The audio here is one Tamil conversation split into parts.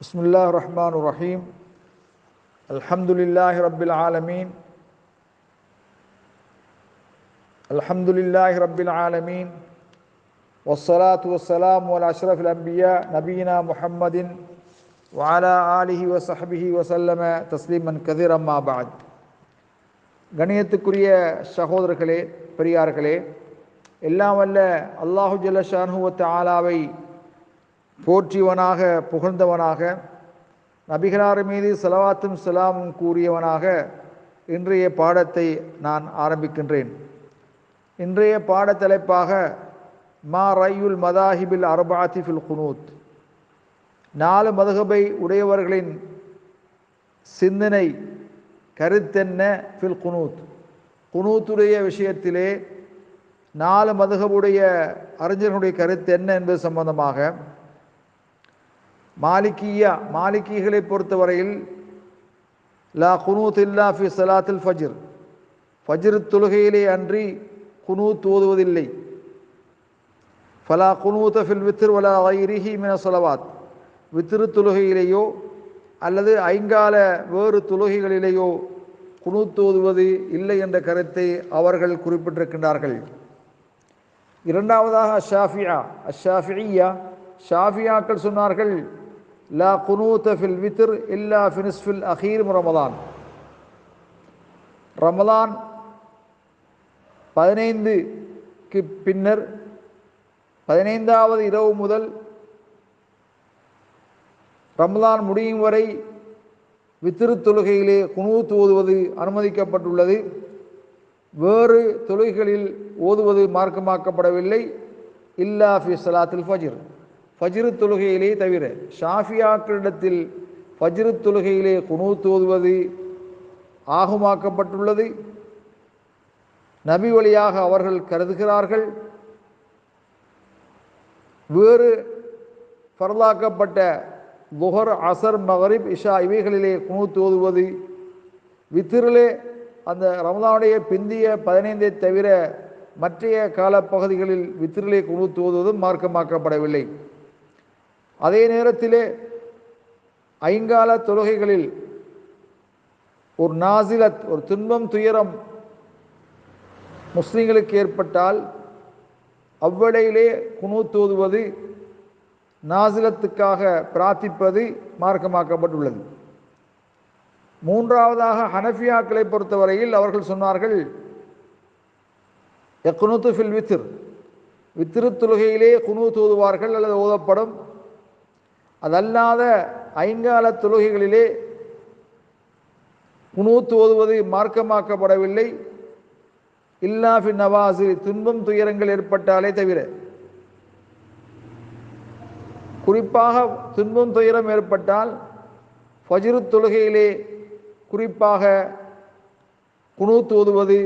بسم الله الرحمن الرحيم الحمد لله رب العالمين الحمد لله رب العالمين والصلاة والسلام على أشرف الأنبياء نبينا محمد وعلى آله وصحبه وسلم تسليما كثيرا ما بعد கணியத்துக்குரிய சகோதரர்களே பெரியார்களே எல்லாம் வல்ல அல்லாஹு ஜல்ல ஷானுவத் ஆலாவை போற்றியவனாக புகழ்ந்தவனாக நபிகளார் மீது செலவாத்தும் செலாமும் கூறியவனாக இன்றைய பாடத்தை நான் ஆரம்பிக்கின்றேன். இன்றைய பாடத்தலைப்பாக மா ரையுல் மதாஹிபில் அர்பாத்தி ஃபில் குனூத். நாலு மதுகபை உடையவர்களின் சிந்தனை கருத்தென்ன ஃபில் குனூத்? குனூத்துடைய விஷயத்திலே நாலு மதுகபுடைய அறிஞர்களுடைய கருத்து என்ன என்பது சம்பந்தமாக மாலிகியா மாலிகிகளை பொறுத்தவரையில் லா குனூத் இல்லா ஃபி சலாத்தில் ஃபஜ்ர். ஃபஜிர் தொழுகையிலே அன்றி குனூத் ஓதுவதில்லை. ஃபலா குனூத்த ஃபில் வித்ர் வலா ஐரிஹி மின சொலவாத். வித்திரு தொழுகையிலேயோ அல்லது ஐங்கால வேறு தொழுகைகளிலேயோ குனூத் ஓதுவது இல்லை என்ற கருத்தை அவர்கள் குறிப்பிட்டிருக்கின்றார்கள். இரண்டாவதாக அஷாஃபியா அஷாஃபியா ஷாஃபியாக்கள் சொன்னார்கள் லா குனூத்த ஃபில் வித்ர் இல்லா ஃபினிஸ்ஃபில் அஹீர் ரமதான் ரமதான் பதினைந்துக்கு பின்னர் பதினைந்தாவது இரவு முதல் ரமதான் முடியும் வரை வித்திரு தொழுகையிலே குனூத்து ஓதுவது அனுமதிக்கப்பட்டுள்ளது வேறு தொழுகைகளில் ஓதுவது மார்க்கமாக்கப்படவில்லை இல்லா ஃபி சலாத்தில் ஃபஜிர் ஃபஜ்ரு தொழுகையிலே தவிர ஷாஃபியாக்களிடத்தில் ஃபஜ்ரு தொழுகையிலே குனூத் தோதுவது ஆகுமாக்கப்பட்டுள்ளது. நபி வழியாக அவர்கள் கருதுகிறார்கள். வேறு பரலாக்கப்பட்ட புகர் அசர் மகரிப் இஷா இவைகளிலே குனூத் ஓதுவது. வித்திரிலே அந்த ரமதானுடைய பிந்திய பதினைந்தை தவிர மற்றைய காலப்பகுதிகளில் வித்திரிலே குனூத் ஓதுவதும் மார்க்கமாக்கப்படவில்லை. அதே நேரத்திலே ஐங்கால தொழுகைகளில் ஒரு நாசிலத் ஒரு துன்பம் துயரம் முஸ்லீம்களுக்கு ஏற்பட்டால் அவ்வளையிலே தூதுவது நாசிலத்துக்காக பிரார்த்திப்பது மார்க்கமாக்கப்பட்டுள்ளது. மூன்றாவதாக ஹனஃபியாக்களை பொறுத்தவரையில் அவர்கள் சொன்னார்கள் எக்குனூத்து ஃபில் வித்திர் வித்திரு தொழுகையிலே குணு தூதுவார்கள் அல்லது ஓதப்படும். அதல்லாத ஐங்கால தொழுகைகளிலே குணூத்து ஓதுவது மார்க்கமாக்கப்படவில்லை. இல்லாஃபி நவாசு துன்பம் துயரங்கள் ஏற்பட்டாலே தவிர. குறிப்பாக துன்பம் துயரம் ஏற்பட்டால் ஃபஜிரு தொழுகையிலே குறிப்பாக குனூத் ஓதுவது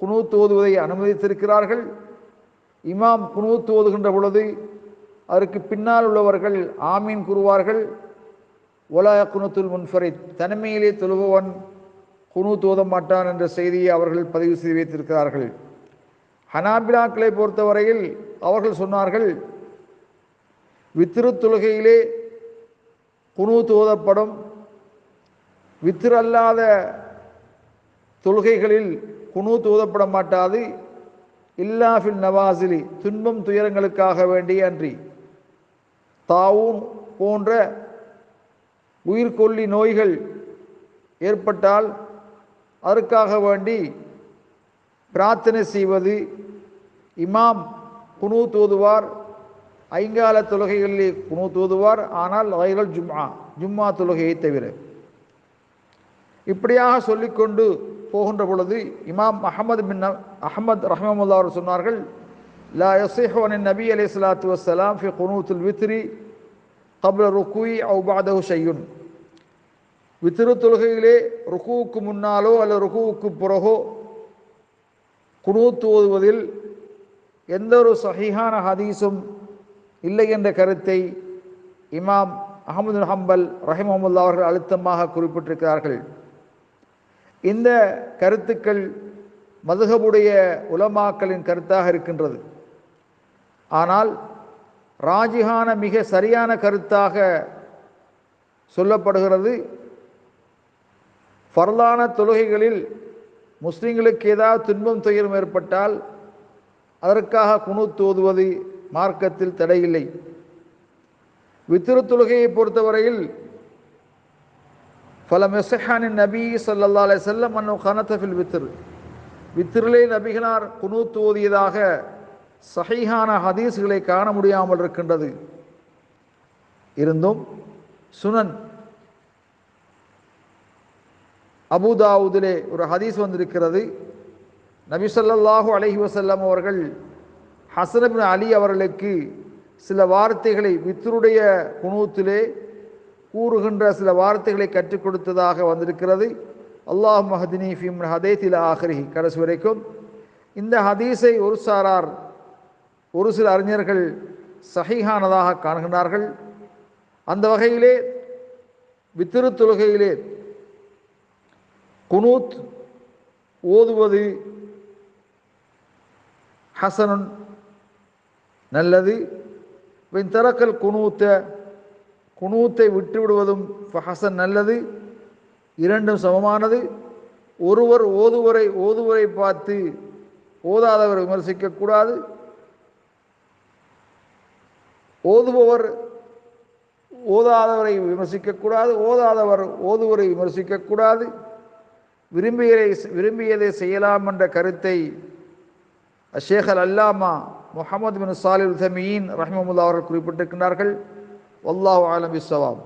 குனூத் ஓதுவதை அனுமதித்திருக்கிறார்கள். இமாம் குணூத்து ஓதுகின்ற பொழுது அதற்கு பின்னால் உள்ளவர்கள் ஆமீன் கூறுவார்கள். ஒலா குனுத்துல் முன்ஃபரித் தனிமையிலே தொழுபவன் குனு தோத மாட்டான் என்ற செய்தியை அவர்கள் பதிவு செய்து வைத்திருக்கிறார்கள். ஹனாபிலாக்களை பொறுத்தவரையில் அவர்கள் சொன்னார்கள் வித்திரு தொழுகையிலே குனு தோதப்படும். வித்திரு அல்லாத தொழுகைகளில் குனு தூதப்பட மாட்டாது. இல்லாஃபில் நவாசிலி துன்பம் துயரங்களுக்காக வேண்டிய அன்றி. தாவும் போன்ற உயிர்கொல்லி நோய்கள் ஏற்பட்டால் அதற்காக வேண்டி பிரார்த்தனை செய்வது இமாம் குணு தூதுவார் ஐங்கால தொழுகைகளிலே குணு தூதுவார் ஆனால் அவைகள் ஜும்மா ஜும்மா தொழுகையை தவிர. இப்படியாக சொல்லிக்கொண்டு போகின்ற பொழுது இமாம் அஹமது பின் அஹமத் ரஹமமுல்லா அவர் சொன்னார்கள் லா யசிஹன் நபி அலி சலாத்து வசலாம் ஃபி குனூத்துல் வித்ரி கப்ல ருக்குய் அவு பாதஹு ஷையுன் வித்திரு தொழுகையிலே ருக்குவுக்கு முன்னாலோ அல்லது ருக்குவுக்கு பிறகோ குனூத் ஓதுவதில் எந்த ஒரு சஹிஹான ஹதீஸும் இல்லை என்ற கருத்தை இமாம் அகமது ஹம்பல் ரஹிமஹமுல்லா அவர்கள் அழுத்தமாக குறிப்பிட்டிருக்கிறார்கள் இந்த கருத்துக்கள் மதுகபுடைய உலமாக்களின் கருத்தாக இருக்கின்றது ஆனால் ராஜிஹான மிக சரியான கருத்தாக சொல்லப்படுகிறது. ஃபர்லான தொழுகைகளில் முஸ்லிம்களுக்கு ஏதாவது துன்பம் துயரம் ஏற்பட்டால் அதற்காக குணூத் ஓதுவது மார்க்கத்தில் தடையில்லை. வித்திரு தொழுகையை பொறுத்தவரையில் பல மெசஹானின் நபி சல்லா அலை செல்லம் அன்னு கனத்தஃபில் வித்திரு வித்திரிலே நபிகளார் குனூத் ஓதியதாக சஹீஹான ஹதீஸ்களை காண முடியாமல் இருக்கின்றது. இருந்தும் சுனன். அபுதாவுதிலே ஒரு ஹதீஸ் வந்திருக்கிறது. நபி ஸல்லல்லாஹு அலைஹி அவர்கள் ஹசனபின் அலி அவர்களுக்கு சில வார்த்தைகளை வித்தருடைய குணூத்திலே கூறுகின்ற சில வார்த்தைகளை கற்றுக் கொடுத்ததாக வந்திருக்கிறது. அல்லாஹ் மஹதினி ஃபிம் ஹதேத்தில் ஆஹ்ரி கடைசி வரைக்கும் இந்த ஹதீஸை ஒரு சாரார் ஒரு சில அறிஞர்கள் சஹீஹானதாக காணுகின்றார்கள். அந்த வகையிலே வித்திரு தொழுகையிலே குனூத் ஓதுவது ஹசனுன் நல்லது. வின் தரக்கல் குனூத்த குனூத்தை விட்டுவிடுவதும் ஹசன் நல்லது. இரண்டும் சமமானது. ஒருவர் ஓதுவரை ஓதுவரை பார்த்து ஓதாதவர் விமர்சிக்கக்கூடாது. ஓதுபவர் ஓதாதவரை விமர்சிக்கக்கூடாது ஓதாதவர் ஓதுவரை விமர்சிக்கக்கூடாது. விரும்பியதை விரும்பியதை செய்யலாம் என்ற கருத்தை அஷேகல் அல்லாமா முகமது பின் சாலில் உசமியின் ரஹ்மமுல்லா அவர்கள் குறிப்பிட்டிருக்கின்றார்கள். வல்லாஹ் ஆலம் பிஸ்ஸவாம்